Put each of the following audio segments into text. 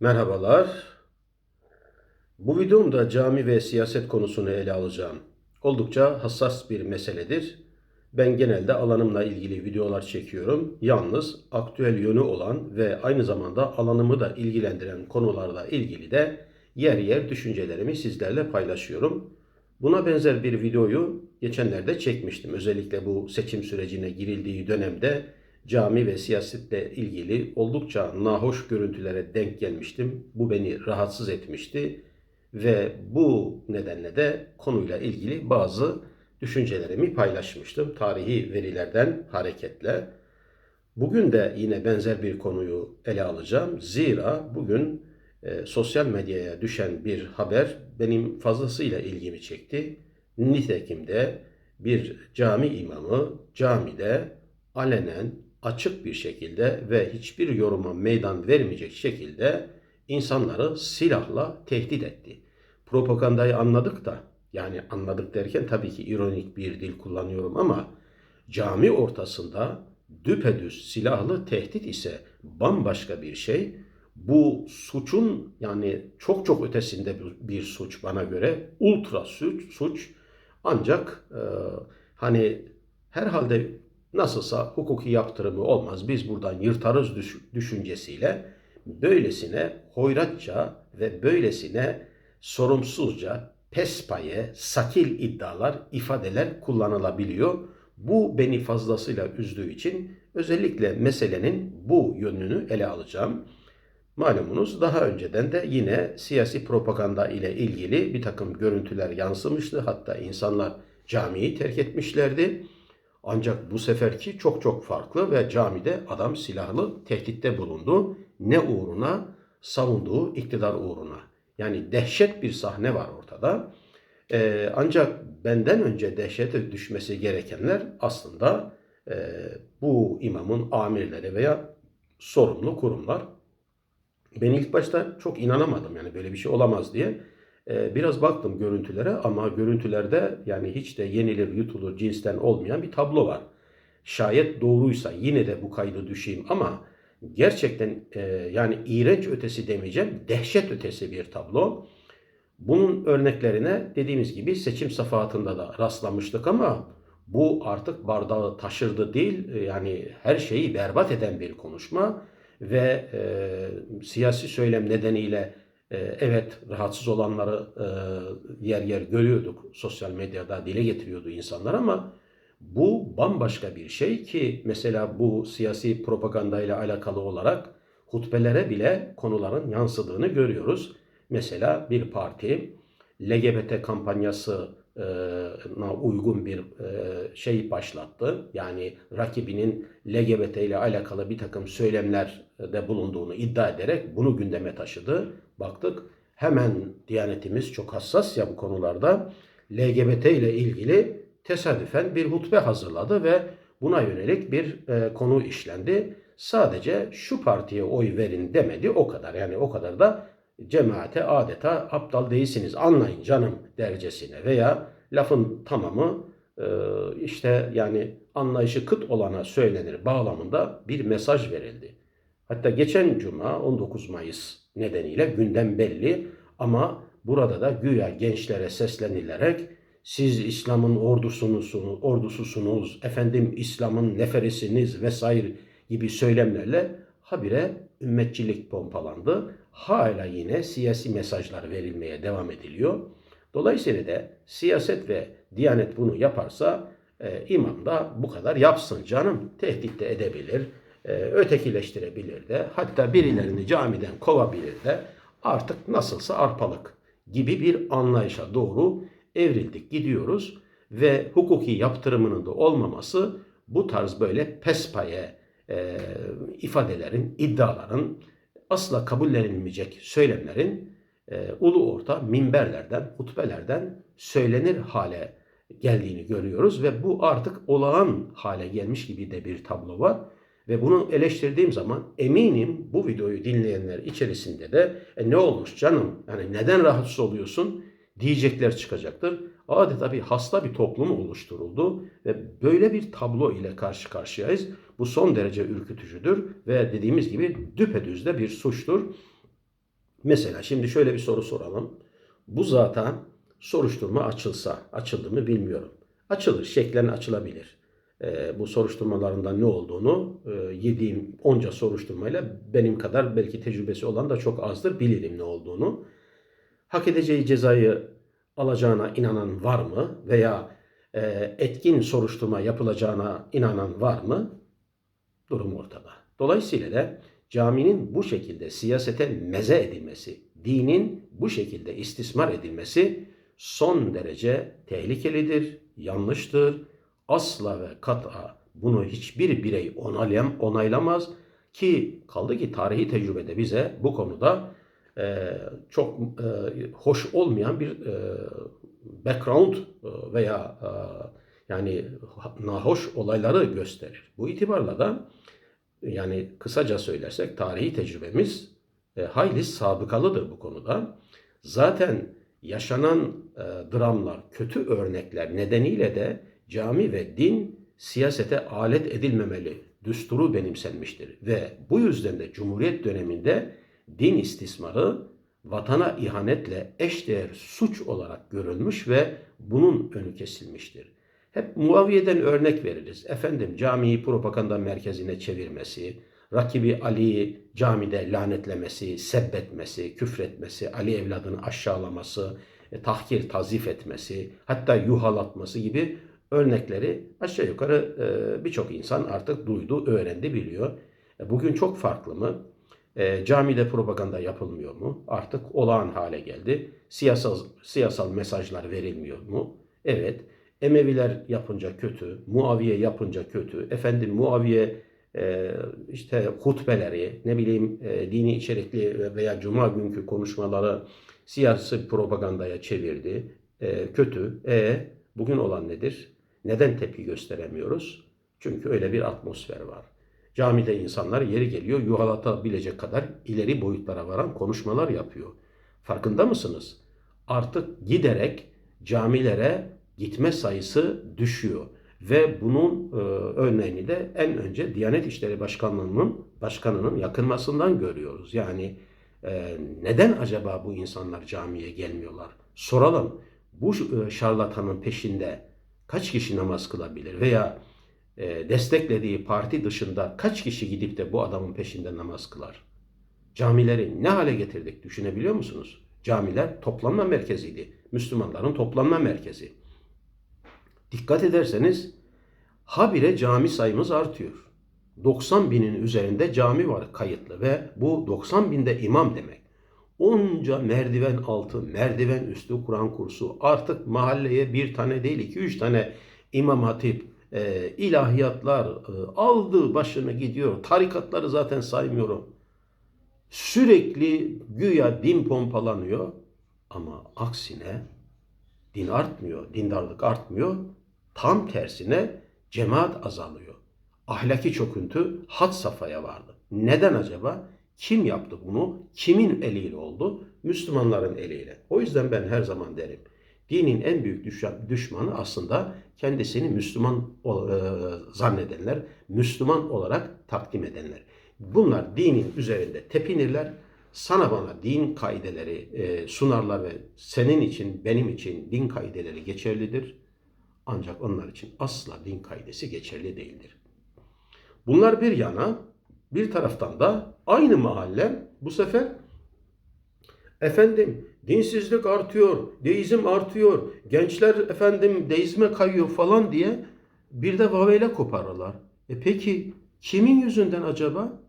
Merhabalar. Bu videomda cami ve siyaset konusunu ele alacağım. Oldukça hassas bir meseledir. Ben genelde alanımla ilgili videolar çekiyorum. Yalnız aktüel yönü olan ve aynı zamanda alanımı da ilgilendiren konularla ilgili de yer yer düşüncelerimi sizlerle paylaşıyorum. Buna benzer bir videoyu geçenlerde çekmiştim. Özellikle bu seçim sürecine girildiği dönemde cami ve siyasetle ilgili oldukça nahoş görüntülere denk gelmiştim. Bu beni rahatsız etmişti ve bu nedenle de konuyla ilgili bazı düşüncelerimi paylaşmıştım tarihi verilerden hareketle. Bugün de yine benzer bir konuyu ele alacağım. Zira bugün e, sosyal medyaya düşen bir haber benim fazlasıyla ilgimi çekti. Nitekim de bir cami imamı camide alenen açık bir şekilde ve hiçbir yoruma meydan vermeyecek şekilde insanları silahla tehdit etti. Propagandayı anladık da yani anladık derken tabii ki ironik bir dil kullanıyorum ama cami ortasında düpedüz silahlı tehdit ise bambaşka bir şey. Bu suçun yani çok çok ötesinde bir, suç bana göre ultra suç, suç ancak e, hani herhalde nasılsa hukuki yaptırımı olmaz biz buradan yırtarız düş- düşüncesiyle böylesine hoyratça ve böylesine sorumsuzca pespaye, sakil iddialar, ifadeler kullanılabiliyor. Bu beni fazlasıyla üzdüğü için özellikle meselenin bu yönünü ele alacağım. Malumunuz daha önceden de yine siyasi propaganda ile ilgili bir takım görüntüler yansımıştı. Hatta insanlar camiyi terk etmişlerdi. Ancak bu seferki çok çok farklı ve camide adam silahlı tehditte bulundu. Ne uğruna? Savunduğu iktidar uğruna. Yani dehşet bir sahne var ortada. Ee, ancak benden önce dehşete düşmesi gerekenler aslında e, bu imamın amirleri veya sorumlu kurumlar. Ben ilk başta çok inanamadım yani böyle bir şey olamaz diye. Ee, biraz baktım görüntülere ama görüntülerde yani hiç de yenilir yutulur cinsten olmayan bir tablo var. Şayet doğruysa yine de bu kaydı düşeyim ama gerçekten e, yani iğrenç ötesi demeyeceğim dehşet ötesi bir tablo. Bunun örneklerine dediğimiz gibi seçim safahatında da rastlamıştık ama bu artık bardağı taşırdı değil e, yani her şeyi berbat eden bir konuşma ve e, siyasi söylem nedeniyle evet rahatsız olanları e, yer yer görüyorduk sosyal medyada dile getiriyordu insanlar ama bu bambaşka bir şey ki mesela bu siyasi propaganda ile alakalı olarak hutbelere bile konuların yansıdığını görüyoruz. Mesela bir parti LGBT kampanyasına uygun bir e, şey başlattı. Yani rakibinin LGBT ile alakalı bir takım söylemlerde bulunduğunu iddia ederek bunu gündeme taşıdı. Baktık hemen Diyanetimiz çok hassas ya bu konularda LGBT ile ilgili tesadüfen bir hutbe hazırladı ve buna yönelik bir e, konu işlendi. Sadece şu partiye oy verin demedi o kadar. Yani o kadar da cemaate adeta aptal değilsiniz anlayın canım dercesine veya lafın tamamı e, işte yani anlayışı kıt olana söylenir bağlamında bir mesaj verildi. Hatta geçen cuma 19 Mayıs nedeniyle gündem belli ama burada da güya gençlere seslenilerek siz İslam'ın ordusunuz, ordususunuz, efendim İslam'ın neferisiniz vesaire gibi söylemlerle habire ümmetçilik pompalandı. Hala yine siyasi mesajlar verilmeye devam ediliyor. Dolayısıyla da siyaset ve diyanet bunu yaparsa e, imam da bu kadar yapsın canım. Tehdit de edebilir, e, ötekileştirebilir de, hatta birilerini camiden kovabilir de. Artık nasılsa arpalık gibi bir anlayışa doğru evrildik gidiyoruz. Ve hukuki yaptırımının da olmaması bu tarz böyle pespaye e, ifadelerin, iddiaların asla kabullenilmeyecek söylemlerin e, ulu orta minberlerden, hutbelerden söylenir hale geldiğini görüyoruz. Ve bu artık olağan hale gelmiş gibi de bir tablo var. Ve bunu eleştirdiğim zaman eminim bu videoyu dinleyenler içerisinde de e, ne olmuş canım yani neden rahatsız oluyorsun diyecekler çıkacaktır. Adeta bir hasta bir toplum oluşturuldu ve böyle bir tablo ile karşı karşıyayız. Bu son derece ürkütücüdür ve dediğimiz gibi düpedüz de bir suçtur. Mesela şimdi şöyle bir soru soralım. Bu zata soruşturma açılsa, açıldı mı bilmiyorum. Açılır, şeklen açılabilir. Ee, bu soruşturmalarında ne olduğunu e, yediğim onca soruşturmayla benim kadar belki tecrübesi olan da çok azdır. Bilirim ne olduğunu. Hak edeceği cezayı alacağına inanan var mı? Veya e, etkin soruşturma yapılacağına inanan var mı? Durum ortada. Dolayısıyla da caminin bu şekilde siyasete meze edilmesi, dinin bu şekilde istismar edilmesi son derece tehlikelidir, yanlıştır. Asla ve kat'a bunu hiçbir birey onaylam, onaylamaz ki kaldı ki tarihi tecrübede bize bu konuda e, çok e, hoş olmayan bir e, background e, veya e, yani nahoş olayları gösterir. Bu itibarla da yani kısaca söylersek tarihi tecrübemiz e, hayli sabıkalıdır bu konuda. Zaten yaşanan e, dramlar, kötü örnekler nedeniyle de cami ve din siyasete alet edilmemeli düsturu benimsenmiştir. Ve bu yüzden de Cumhuriyet döneminde din istismarı vatana ihanetle eşdeğer suç olarak görülmüş ve bunun önü kesilmiştir. Hep Muaviye'den örnek veririz. Efendim camiyi propaganda merkezine çevirmesi, rakibi Ali'yi camide lanetlemesi, sebbetmesi, küfretmesi, Ali evladını aşağılaması, e, tahkir, tazif etmesi, hatta yuhalatması gibi örnekleri aşağı yukarı e, birçok insan artık duydu, öğrendi, biliyor. E, bugün çok farklı mı? E, camide propaganda yapılmıyor mu? Artık olağan hale geldi. Siyasal siyasal mesajlar verilmiyor mu? Evet. Emeviler yapınca kötü, Muaviye yapınca kötü. Efendim Muaviye işte hutbeleri, ne bileyim dini içerikli veya cuma günkü konuşmaları siyasi propagandaya çevirdi. Kötü. E bugün olan nedir? Neden tepki gösteremiyoruz? Çünkü öyle bir atmosfer var. Camide insanlar yeri geliyor yuhalatabilecek kadar ileri boyutlara varan konuşmalar yapıyor. Farkında mısınız? Artık giderek camilere gitme sayısı düşüyor. Ve bunun e, örneğini de en önce Diyanet İşleri Başkanlığı'nın başkanının yakınmasından görüyoruz. Yani e, neden acaba bu insanlar camiye gelmiyorlar? Soralım. Bu e, şarlatanın peşinde kaç kişi namaz kılabilir veya e, desteklediği parti dışında kaç kişi gidip de bu adamın peşinde namaz kılar? Camileri ne hale getirdik düşünebiliyor musunuz? Camiler toplanma merkeziydi. Müslümanların toplanma merkezi. Dikkat ederseniz habire cami sayımız artıyor. 90 binin üzerinde cami var kayıtlı ve bu 90 binde imam demek. Onca merdiven altı, merdiven üstü Kur'an kursu artık mahalleye bir tane değil iki üç tane imam hatip, e, ilahiyatlar e, aldı başını gidiyor. Tarikatları zaten saymıyorum. Sürekli güya din pompalanıyor ama aksine din artmıyor, dindarlık artmıyor. Tam tersine cemaat azalıyor. Ahlaki çöküntü had safhaya vardı. Neden acaba? Kim yaptı bunu? Kimin eliyle oldu? Müslümanların eliyle. O yüzden ben her zaman derim. Dinin en büyük düşmanı aslında kendisini Müslüman e, zannedenler, Müslüman olarak takdim edenler. Bunlar dinin üzerinde tepinirler. Sana bana din kaideleri e, sunarlar ve senin için, benim için din kaideleri geçerlidir. Ancak onlar için asla din kaidesi geçerli değildir. Bunlar bir yana, bir taraftan da aynı mahalle bu sefer efendim dinsizlik artıyor, deizm artıyor, gençler efendim deizme kayıyor falan diye bir de vaveyle koparırlar. E peki kimin yüzünden acaba?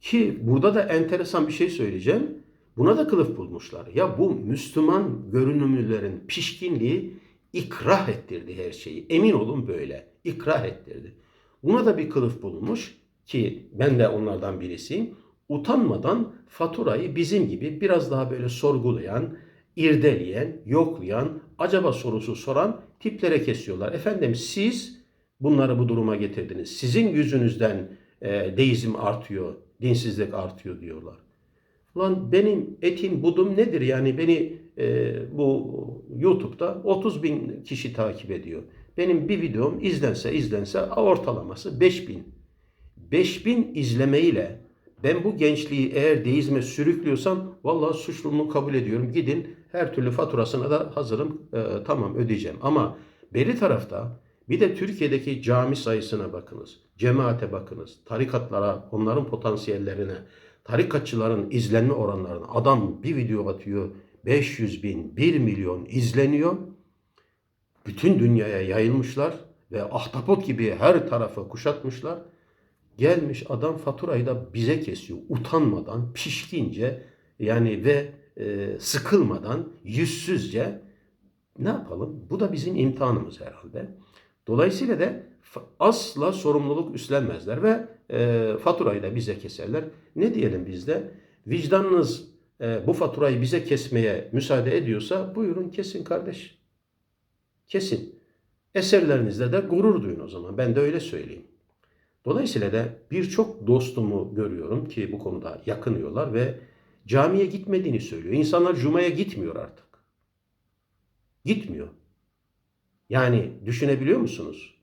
Ki burada da enteresan bir şey söyleyeceğim. Buna da kılıf bulmuşlar. Ya bu Müslüman görünümlülerin pişkinliği ikrah ettirdi her şeyi. Emin olun böyle. İkrah ettirdi. Buna da bir kılıf bulunmuş ki ben de onlardan birisiyim. Utanmadan faturayı bizim gibi biraz daha böyle sorgulayan, irdeleyen, yoklayan, acaba sorusu soran tiplere kesiyorlar. Efendim siz bunları bu duruma getirdiniz. Sizin yüzünüzden e, deizm artıyor, dinsizlik artıyor diyorlar. Lan benim etim budum nedir? Yani beni e, bu YouTube'da 30 bin kişi takip ediyor. Benim bir videom izlense izlense ortalaması 5 bin. 5 bin izlemeyle Ben bu gençliği eğer deizme sürüklüyorsam vallahi suçluluğumu kabul ediyorum. Gidin her türlü faturasına da hazırım. Ee, tamam ödeyeceğim. Ama beri tarafta bir de Türkiye'deki cami sayısına bakınız. Cemaate bakınız. Tarikatlara, onların potansiyellerine, tarikatçıların izlenme oranlarına. Adam bir video atıyor. 500 bin, 1 milyon izleniyor. Bütün dünyaya yayılmışlar ve ahtapot gibi her tarafı kuşatmışlar. Gelmiş adam faturayı da bize kesiyor. Utanmadan, pişkince yani ve e, sıkılmadan, yüzsüzce ne yapalım? Bu da bizim imtihanımız herhalde. Dolayısıyla da asla sorumluluk üstlenmezler ve e, faturayı da bize keserler. Ne diyelim biz de? Vicdanınız e, bu faturayı bize kesmeye müsaade ediyorsa buyurun kesin kardeş. Kesin. Eserlerinizle de gurur duyun o zaman. Ben de öyle söyleyeyim. Dolayısıyla da birçok dostumu görüyorum ki bu konuda yakınıyorlar ve camiye gitmediğini söylüyor. İnsanlar cumaya gitmiyor artık. Gitmiyor. Yani düşünebiliyor musunuz?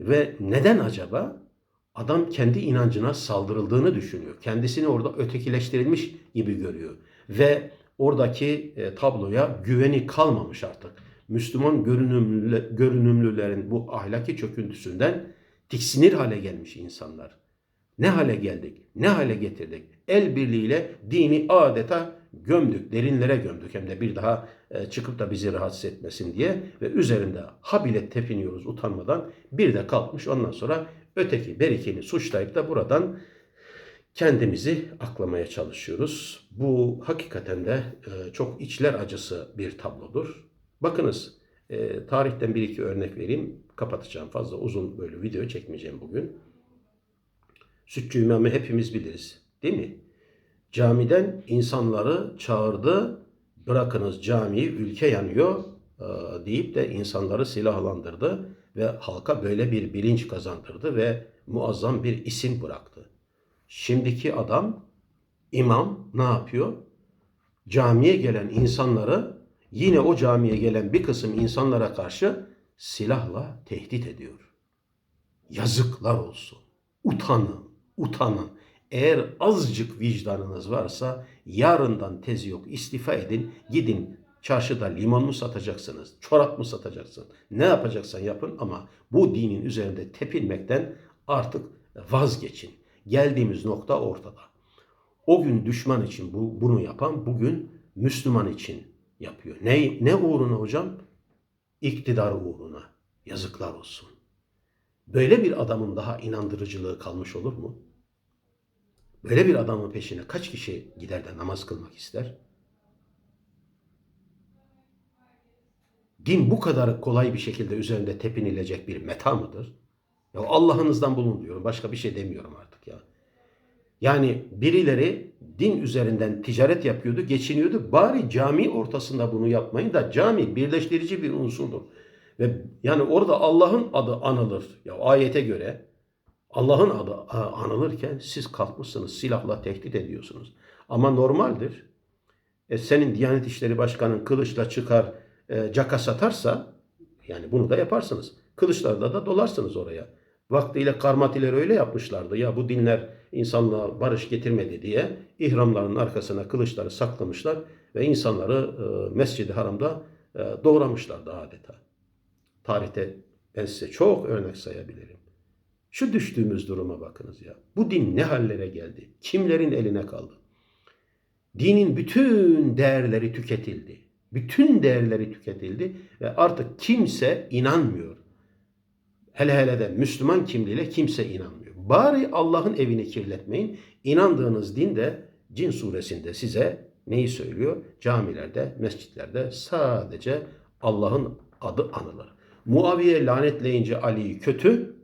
Ve neden acaba? Adam kendi inancına saldırıldığını düşünüyor. Kendisini orada ötekileştirilmiş gibi görüyor. Ve oradaki e, tabloya güveni kalmamış artık. Müslüman görünümlü, görünümlülerin bu ahlaki çöküntüsünden tiksinir hale gelmiş insanlar. Ne hale geldik? Ne hale getirdik? El birliğiyle dini adeta gömdük, derinlere gömdük. Hem de bir daha e, çıkıp da bizi rahatsız etmesin diye ve üzerinde habile tepiniyoruz utanmadan. Bir de kalkmış ondan sonra öteki berikini suçlayıp da buradan kendimizi aklamaya çalışıyoruz. Bu hakikaten de e, çok içler acısı bir tablodur. Bakınız e, tarihten bir iki örnek vereyim. Kapatacağım fazla uzun böyle video çekmeyeceğim bugün. Sütçü İmam'ı hepimiz biliriz değil mi? Camiden insanları çağırdı. Bırakınız camiyi ülke yanıyor e, deyip de insanları silahlandırdı ve halka böyle bir bilinç kazandırdı ve muazzam bir isim bıraktı. Şimdiki adam imam ne yapıyor? Camiye gelen insanları yine o camiye gelen bir kısım insanlara karşı silahla tehdit ediyor. Yazıklar olsun. Utanın, utanın. Eğer azıcık vicdanınız varsa yarından tezi yok istifa edin gidin çarşıda limon mu satacaksınız, çorap mı satacaksın, ne yapacaksan yapın ama bu dinin üzerinde tepinmekten artık vazgeçin. Geldiğimiz nokta ortada. O gün düşman için bu, bunu yapan bugün Müslüman için yapıyor. Ne, ne uğruna hocam? İktidar uğruna. Yazıklar olsun. Böyle bir adamın daha inandırıcılığı kalmış olur mu? Böyle bir adamın peşine kaç kişi gider de namaz kılmak ister? Din bu kadar kolay bir şekilde üzerinde tepinilecek bir meta mıdır? Ya Allah'ınızdan bulun diyorum. Başka bir şey demiyorum artık ya. Yani birileri din üzerinden ticaret yapıyordu, geçiniyordu. Bari cami ortasında bunu yapmayın da cami birleştirici bir unsurdur. Ve yani orada Allah'ın adı anılır. Ya ayete göre Allah'ın adı anılırken siz kalkmışsınız silahla tehdit ediyorsunuz. Ama normaldir. E, senin Diyanet İşleri Başkanın kılıçla çıkar e, caka satarsa yani bunu da yaparsınız. Kılıçlarla da dolarsınız oraya. Vaktiyle karmatiler öyle yapmışlardı. Ya bu dinler insanlığa barış getirmedi diye ihramların arkasına kılıçları saklamışlar ve insanları e, Mescid-i Haram'da e, doğramışlardı adeta. Tarihte ben size çok örnek sayabilirim. Şu düştüğümüz duruma bakınız ya. Bu din ne hallere geldi? Kimlerin eline kaldı? Dinin bütün değerleri tüketildi. Bütün değerleri tüketildi ve artık kimse inanmıyor. Hele hele de Müslüman kimliğiyle kimse inanmıyor. Bari Allah'ın evini kirletmeyin. İnandığınız din de Cin suresinde size neyi söylüyor? Camilerde, mescitlerde sadece Allah'ın adı anılır. Muaviye lanetleyince Ali'yi kötü,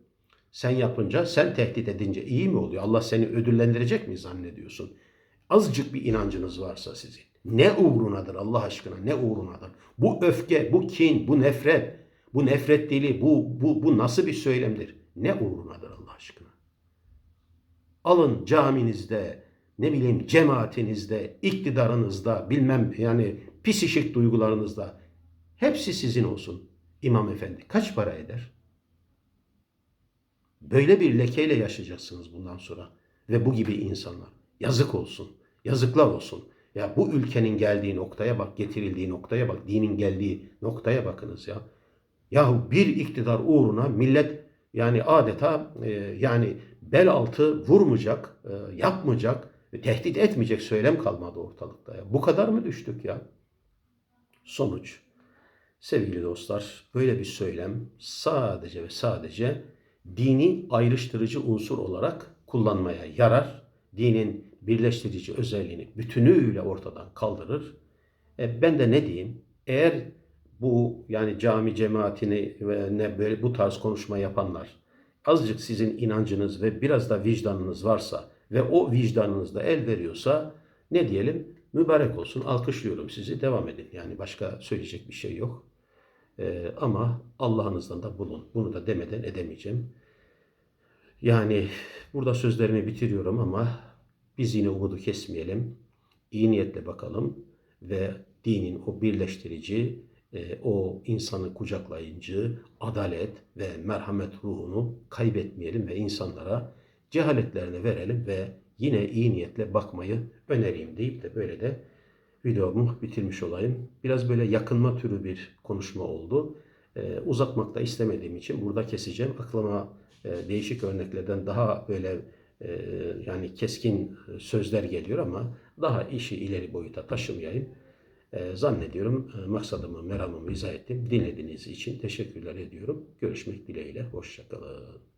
sen yapınca, sen tehdit edince iyi mi oluyor? Allah seni ödüllendirecek mi zannediyorsun? Azıcık bir inancınız varsa sizin. Ne uğrunadır Allah aşkına? Ne uğrunadır? Bu öfke, bu kin, bu nefret, bu nefret dili, bu, bu, bu nasıl bir söylemdir? Ne uğrunadır Allah aşkına? Alın caminizde, ne bileyim cemaatinizde, iktidarınızda, bilmem yani psişik duygularınızda hepsi sizin olsun. İmam efendi kaç para eder? Böyle bir lekeyle yaşayacaksınız bundan sonra. ve bu gibi insanlar. Yazık olsun. Yazıklar olsun. Ya bu ülkenin geldiği noktaya bak, getirildiği noktaya bak, dinin geldiği noktaya bakınız ya. Yahu bir iktidar uğruna millet yani adeta e, yani bel altı vurmayacak, e, yapmayacak, tehdit etmeyecek söylem kalmadı ortalıkta ya. Bu kadar mı düştük ya? Sonuç. Sevgili dostlar, böyle bir söylem sadece ve sadece dini ayrıştırıcı unsur olarak kullanmaya yarar. Dinin birleştirici özelliğini bütünüyle ortadan kaldırır. E, ben de ne diyeyim? Eğer bu yani cami cemaatini ve ne böyle bu tarz konuşma yapanlar azıcık sizin inancınız ve biraz da vicdanınız varsa ve o vicdanınız da el veriyorsa ne diyelim? Mübarek olsun. Alkışlıyorum sizi. Devam edin. Yani başka söyleyecek bir şey yok. Ee, ama Allah'ınızdan da bulun. Bunu da demeden edemeyeceğim. Yani burada sözlerimi bitiriyorum ama biz yine umudu kesmeyelim. İyi niyetle bakalım ve dinin o birleştirici, e, o insanı kucaklayıcı adalet ve merhamet ruhunu kaybetmeyelim ve insanlara cehaletlerini verelim ve yine iyi niyetle bakmayı önereyim deyip de böyle de videomu bitirmiş olayım. Biraz böyle yakınma türü bir konuşma oldu. Ee, uzatmak da istemediğim için burada keseceğim. Aklıma e, değişik örneklerden daha böyle e, yani keskin sözler geliyor ama daha işi ileri boyuta taşımayayım. E, zannediyorum e, maksadımı, meramımı izah ettim. Dinlediğiniz için teşekkürler ediyorum. Görüşmek dileğiyle. Hoşçakalın.